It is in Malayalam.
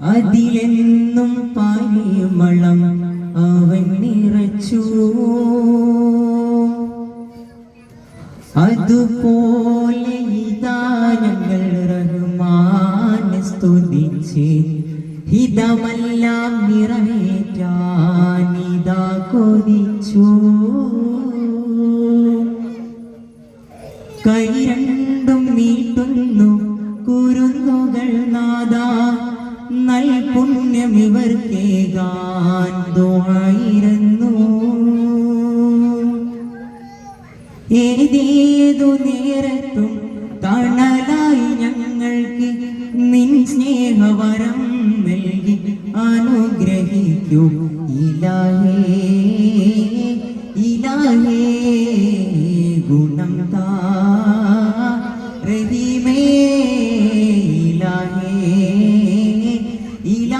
അതിലെന്നും പാനീയമളം അവൻ നിറച്ചു. അതുപോലെ ഇതാനങ്ങൾ റഹ്മാനെ സ്തുതിച്ച്. ഹിതമെല്ലാം നിറവേറ്റാനിതാ കൊതിച്ചു. കൈ രണ്ടും നാദ നൽ പുണ്യം ഇവർക്കേകാൻ ഏതേതു നേരത്തും തണലായി ഞങ്ങൾക്ക് നിൻ സ്നേഹവരം നൽകി അനുഗ്രഹിക്കൂ. ഇലാഹേ ഇലാഹേ ഗുണം താ